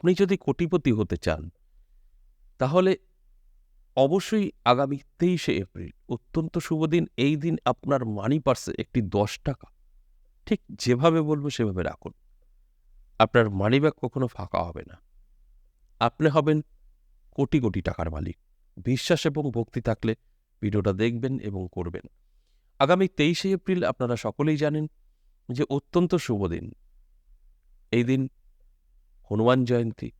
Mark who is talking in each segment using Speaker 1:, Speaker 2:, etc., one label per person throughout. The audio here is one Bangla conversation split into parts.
Speaker 1: আপনি যদি কোটিপতি হতে চান, তাহলে অবশ্যই আগামী তেইশে এপ্রিল, অত্যন্ত শুভ দিন। এই দিন আপনার মানি পার্সে একটি দশ টাকা। ঠিক যেভাবে বলব সেভাবে রাখুন। আপনার মানি ব্যাগ কখনো ফাঁকা হবে না। আপনি হবেন কোটি কোটি টাকার মালিক। বিশ্বাস এবং ভক্তি থাকলে ভিডিওটা দেখবেন এবং করবেন। আগামী তেইশে এপ্রিল আপনারা সকলেই জানেন যে অত্যন্ত শুভ দিন। এই দিন হনুমান জয়ন্তী,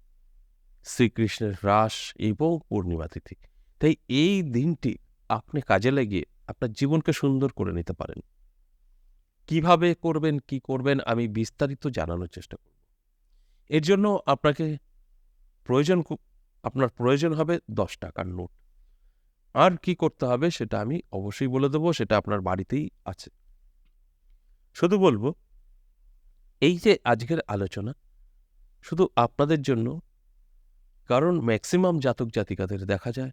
Speaker 1: শ্রীকৃষ্ণের রাস এবং পূর্ণিমা তিথি। তাই এই দিনটি আপনি কাজে লাগিয়ে আপনার জীবনকে সুন্দর করে নিতে পারেন। কীভাবে করবেন, কি করবেন, আমি বিস্তারিত জানানোর চেষ্টা করব। এর জন্য আপনাকে প্রয়োজন আপনার প্রয়োজন হবে দশ টাকার নোট। আর কি করতে হবে সেটা আমি অবশ্যই বলে দেবো, সেটা আপনার বাড়িতেই আছে। শুধু বলব, এই যে আজকের আলোচনা শুধু আপনাদের জন্য, কারণ ম্যাক্সিমাম জাতক জাতিকাদের দেখা যায়।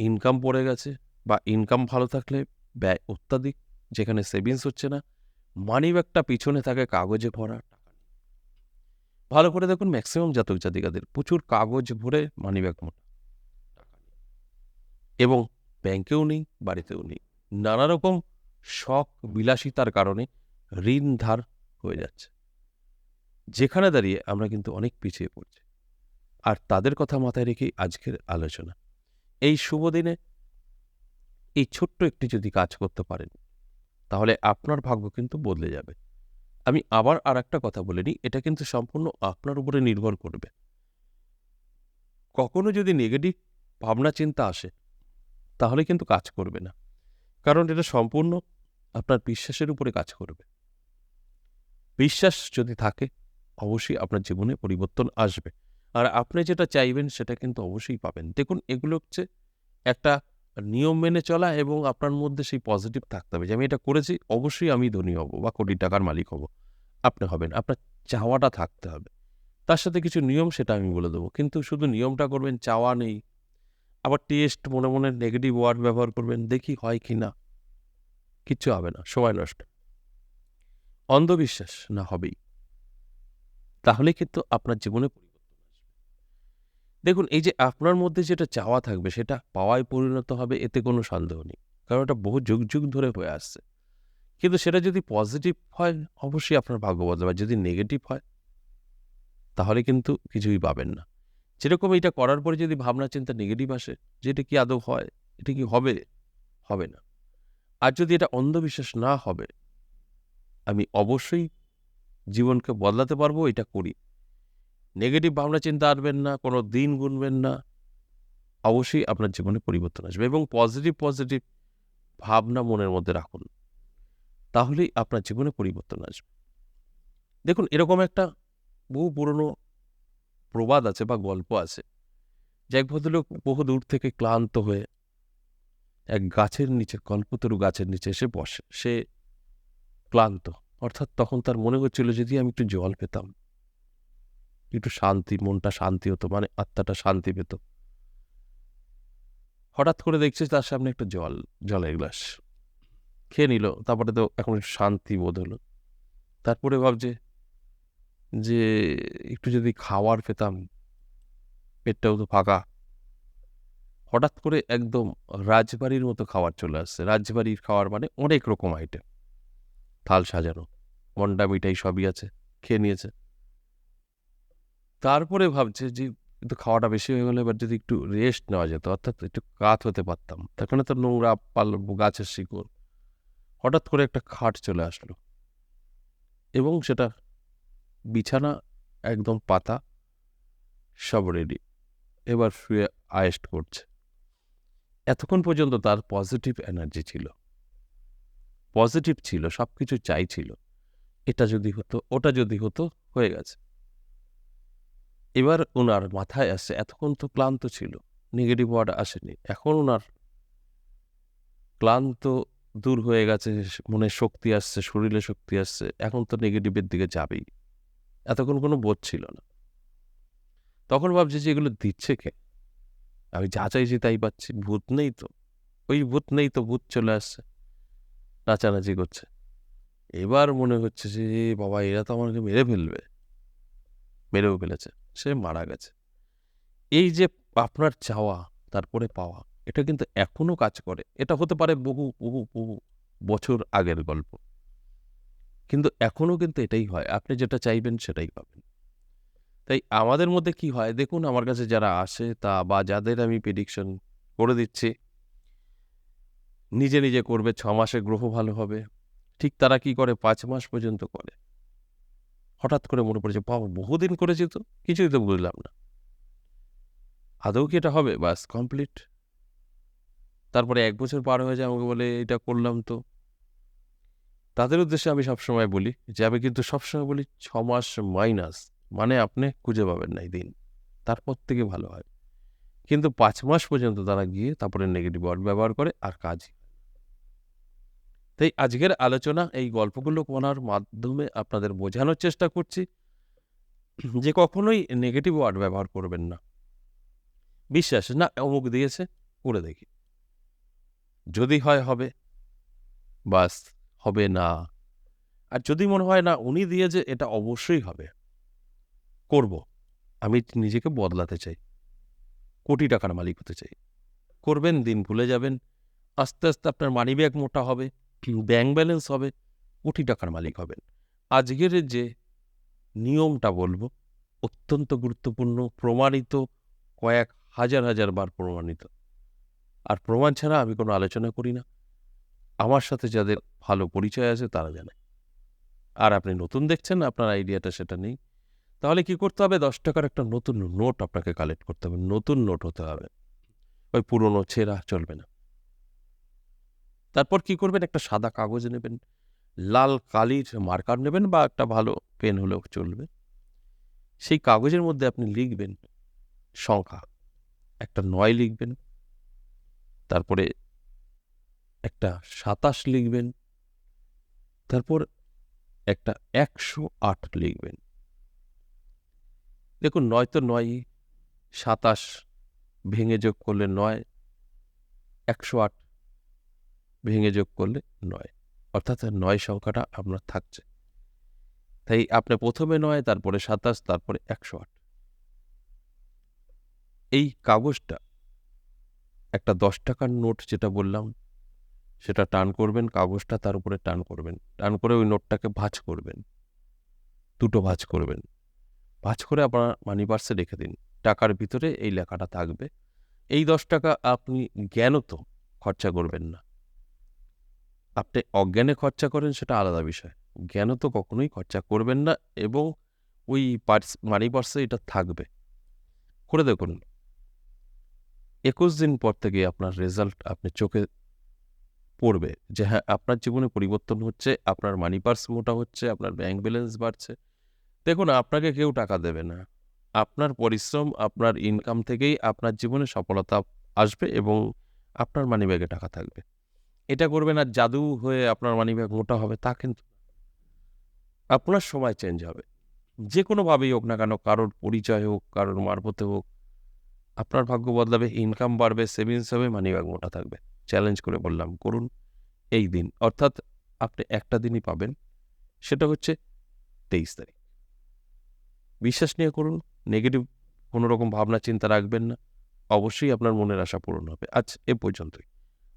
Speaker 1: ইনকাম পড়ে গেছে বা ইনকাম ভালো থাকলে ব্যয় অত্যাধিক, যেখানে সেভিংস হচ্ছে না মানি ব্যাগটা পিছনে থাকে কাগজে ভরা ভালো করে দেখুন ম্যাক্সিমাম জাতক জাতিকাদের, প্রচুর কাগজ ভরে মানি ব্যাগ মোটা এবং ব্যাংকেও নেই, বাড়িতেও নেই। নানা রকম শখ বিলাসিতার কারণে ঋণ ধার হয়ে যাচ্ছে। যেখানে দাঁড়িয়ে আমরা কিন্তু অনেক পিছিয়ে পড়ছি। আর তাদের কথা মাথায় রেখে আজকের আলোচনা। এই শুভ দিনে এই ছোট্ট একটি যদি কাজ করতে পারেন, তাহলে আপনার ভাগ্য কিন্তু বদলে যাবে। আমি আবার আর একটা কথা বলে নিই, এটা কিন্তু সম্পূর্ণ আপনার উপরে নির্ভর করবে। কখনো যদি নেগেটিভ ভাবনা, চিন্তা আসে, তাহলে কিন্তু কাজ করবে না। কারণ এটা সম্পূর্ণ আপনার বিশ্বাসের উপরে কাজ করবে। বিশ্বাস যদি থাকে অবশ্যই আপনার জীবনে পরিবর্তন আসবে। আর আপনি যেটা চাইবেন সেটা কিন্তু অবশ্যই পাবেন। দেখুন, এগুলো হচ্ছে একটা নিয়ম মেনে চলা এবং আপনার মধ্যে সেই পজিটিভ থাকতে হবে যে, আমি এটা করেছি, অবশ্যই আমি ধনী হব বা কোটি টাকার মালিক হব। আপনি হবেন, আপনার চাওয়াটা থাকতে হবে। তার সাথে কিছু নিয়ম সেটা আমি বলে দেবো। কিন্তু শুধু নিয়মটা করবেন, চাওয়া নেই। আবার টেস্ট মনে মনে নেগেটিভ ওয়ার্ড ব্যবহার করবেন, দেখি হয় কি না। কিচ্ছু হবে না, সময় নষ্ট। অন্ধবিশ্বাস না হবেই। তাহলে কিন্তু আপনার জীবনে দেখুন, এই যে আপনার মধ্যে যেটা চাওয়া থাকবে, সেটা পাওয়ায় পরিণত হবে, এতে কোনো সন্দেহ নেই। কারণ এটা বহু যুগ যুগ ধরে হয়ে আসছে। কিন্তু সেটা যদি পজিটিভ হয়, অবশ্যই আপনার ভাগ্য বদলাবে। যদি নেগেটিভ হয়, তাহলে কিন্তু কিছুই পাবেন না। যেরকম এটা করার পরে যদি ভাবনা, চিন্তা নেগেটিভ আসে, যে এটা কি আদৌ হয়, এটা কি হবে হবে না। আর যদি এটা অন্ধবিশ্বাস না হবে, আমি অবশ্যই জীবনকে বদলাতে পারব, এটা করি। নেগেটিভ ভাবনা চিন্তা আনবেন না, কোনো দিন গুনবেন না। অবশ্যই আপনার জীবনে পরিবর্তন আসবে এবং পজিটিভ পজিটিভ ভাবনা মনের মধ্যে রাখুন। তাহলেই আপনার জীবনে পরিবর্তন আসবে। দেখুন, এরকম একটা বহু পুরনো প্রবাদ আছে বা গল্প আছে। যে এক ভদ্রলোক বহু দূর থেকে ক্লান্ত হয়ে এক গাছের নিচে, কল্পতরু গাছের নিচে এসে বসে। সে ক্লান্ত। অর্থাৎ তখন তার মনে হচ্ছিল যদি আমি একটু জল পেতাম। একটু শান্তি, মনটা শান্তি হতো মানে আত্মাটা শান্তি পেত। হঠাৎ করে দেখছে তার সামনে একটা জল, জলের গ্লাস। খেয়ে নিল, তারপরে তো এখন একটু শান্তি বোধ হলো। তারপরে ভাবছে যে একটু যদি খাওয়ার পেতাম, পেটটাও তো ফাঁকা। হঠাৎ করে একদম রাজবাড়ির মতো খাবার চলে আসছে। রাজবাড়ির খাওয়ার মানে অনেক রকম আইটেম থাল সাজানো। মন্ডা মিঠাই সবই আছে, খেয়ে নিয়েছে। তারপরে ভাবছে যে একটু খাওয়াটা বেশি হয়ে গেলে, এবার যদি একটু রেস্ট নেওয়া যেত, অর্থাৎ একটু কাত হতে পারতাম তখন তো নোংরা পাল, গাছের শিকড়। হঠাৎ করে একটা খাট চলে আসলো। এবং সেটা বিছানা, একদম পাতা, সব রেডি এবার শুয়ে আয়েস্ট করছে। এতক্ষণ পর্যন্ত তার পজিটিভ এনার্জি ছিল। পজিটিভ ছিল সব কিছু চাইছিল। এটা যদি হতো, ওটা যদি হতো, হয়ে গেছে। এবার ওনার মাথায় আসছে এতক্ষণ তো ক্লান্ত ছিল নেগেটিভ ওয়ার্ড আসেনি, এখন ওনার ক্লান্ত দূর হয়ে গেছে, মনে শক্তি আসছে, শরীরে শক্তি আসছে, এখন তো নেগেটিভের দিকে যাবেই। এতক্ষণ কোনো বোধ ছিল না। তখন ভাবছি যে এগুলো দিচ্ছে কে? আমি যা চাইছি তাই পাচ্ছি, ভূত নেই তো। ওই ভূত নেই তো, ভূত চলে আসছে। নাচানাচি করছে। এবার মনে হচ্ছে যে বাবা, এরা তো আমাকে মেরে ফেলবে। মেরেও ফেলেছে। সে মারা গেছে। এই যে আপনার চাওয়া, তারপরে পাওয়া, এটা কিন্তু এখনও কাজ করে। এটা হতে পারে বহু বহু বহু বছর আগের গল্প। কিন্তু এখনও কিন্তু এটাই হয়। আপনি যেটা চাইবেন সেটাই পাবেন। তাই আমাদের মধ্যে কি হয়? দেখুন, আমার কাছে যারা আসে তা বা যাদের আমি প্রেডিকশন করে দিচ্ছি নিজে নিজে করবে, ছ মাসে গ্রহ ভালো হবে। ঠিক তারা কি করে? পাঁচ মাস পর্যন্ত করে। হঠাৎ করে মনে পড়েছে, বাবা, বহুদিন করেছি তো, কিছুই তো বুঝলাম না। আদৌ কি এটা হবে? বাস কমপ্লিট তারপরে এক বছর পার হয়ে যায়, আমাকে বলে, এটা করলাম তো। তাদের উদ্দেশ্যে আমি সবসময় বলি যে, আমি কিন্তু সবসময় বলি, ছ মাস মাইনাস মানে আপনি খুঁজে পাবেন না এই দিন। তারপর থেকে ভালো হয়। কিন্তু পাঁচ মাস পর্যন্ত তারা গিয়ে তারপরে নেগেটিভ ওয়ার্ড ব্যবহার করে আর কাজই। তাই আজকের আলোচনা এই গল্পগুলো বলার মাধ্যমে আপনাদের বোঝানোর চেষ্টা করছি যে কখনোই নেগেটিভ ওয়ার্ড ব্যবহার করবেন না। বিশ্বাস, না, অমুক দিয়েছে, করে দেখি। যদি হয় হবে, বাস, হবে না। আর যদি মনে হয় না, উনি দিয়েছে, এটা অবশ্যই হবে। করব। আমি নিজেকে বদলাতে চাই। কোটি টাকার মালিক হতে চাই। করবেন, দিন ভুলে যাবেন। আস্তে আস্তে আপনার মানি ব্যাগ মোটা হবে। ব্যাংক ব্যালেন্স হবে, কোটি টাকার মালিক হবেন। আজকের যে নিয়মটা বলব, অত্যন্ত গুরুত্বপূর্ণ, প্রমাণিত, কয়েক হাজার হাজার বার প্রমাণিত। আর প্রমাণ ছাড়া আমি কোনো আলোচনা করি না। আমার সাথে যাদের ভালো পরিচয় আছে, তারা জানে। আর আপনি নতুন দেখছেন, আপনার আইডিয়াটা সেটা নেই। তাহলে কি করতে হবে? দশ টাকার একটা নতুন নোট আপনাকে কালেক্ট করতে হবে। নতুন নোট হতে হবে। ওই পুরনো ছেঁড়া চলবে না। তারপর কি করবেন? একটা সাদা কাগজ নেবেন, লাল কালির মার্কার নেবেন বা একটা ভালো পেন হলেও চলবে। সেই কাগজের মধ্যে আপনি লিখবেন সংখ্যা। একটা নয় লিখবেন, তারপরে একটা সাতাশ লিখবেন, তারপর একটা একশো আট লিখবেন। দেখুন, নয় তো নয়ই, সাতাশ ভেঙে যোগ করলে নয়, একশো আট ভেঙে যোগ করলে নয়। অর্থাৎ নয় সংখ্যাটা আপনার থাকছে। তাই আপনি প্রথমে নয়, তারপরে সাতাশ, তারপরে একশো আট। এই কাগজটা, একটা দশ টাকার নোট যেটা বললাম, সেটা টান করবেন, কাগজটা তার উপরে টান করবেন। টান করে ওই নোটটাকে ভাঁজ করবেন। দুটো ভাঁজ করবেন। ভাঁজ করে আপনার মানি পার্সে রেখে দিন। টাকার ভিতরে এই লেখাটা থাকবে। এই দশ টাকা আপনি জ্ঞানত খরচা করবেন না। আপনি অজ্ঞানে খরচা করেন সেটা আলাদা বিষয়। জ্ঞানও তো কখনোই খরচা করবেন না এবং ওই পার্স মানি পার্সে এটা থাকবে। করে দেখুন, একুশ দিন পর থেকে আপনার রেজাল্ট আপনি চোখে পড়বে যে হ্যাঁ আপনার জীবনে পরিবর্তন হচ্ছে, আপনার মানি পার্স মোটা হচ্ছে, আপনার ব্যাংক ব্যালেন্স বাড়ছে। দেখুন, আপনাকে কেউ টাকা দেবে না। আপনার পরিশ্রম, আপনার ইনকাম থেকেই আপনার জীবনে সফলতা আসবে এবং আপনার মানি ব্যাগে টাকা থাকবে। এটা করবেন আর জাদু হয়ে আপনার মানি ব্যাগ মোটা হবে, তা কিন্তু আপনার সময় চেঞ্জ হবে। যে কোনোভাবেই হোক না কেন, কারোর পরিচয় হোক, কারোর মারফতে হোক, আপনার ভাগ্য বদলাবে ইনকাম বাড়বে সেভিংস হবে মানি ব্যাগ মোটা থাকবে। চ্যালেঞ্জ করে বললাম, করুন এই দিন। অর্থাৎ আপনি একটা দিনই পাবেন, সেটা হচ্ছে তেইশ তারিখ। বিশ্বাস নিয়ে করুন নেগেটিভ কোনো রকম ভাবনা, চিন্তা রাখবেন না। অবশ্যই আপনার মনের আশা পূরণ হবে। আজ এ পর্যন্তই।